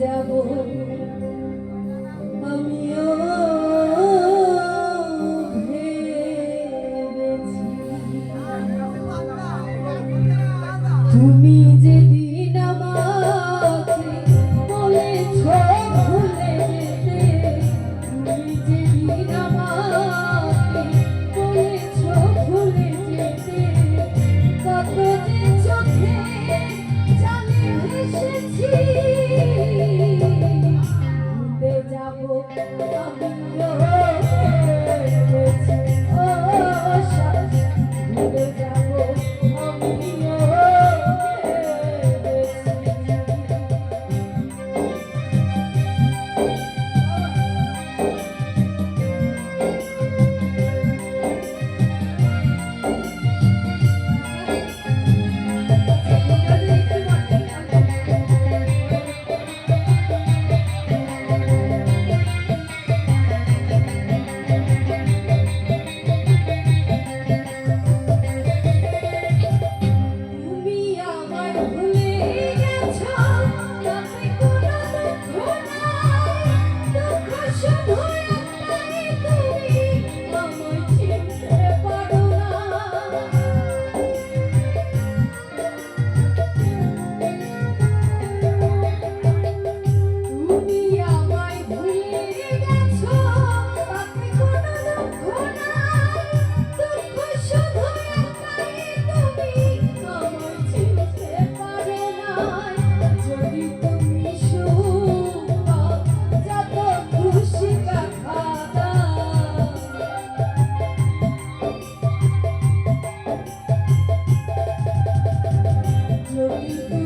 যাব আমিও তুমি যদি তুমি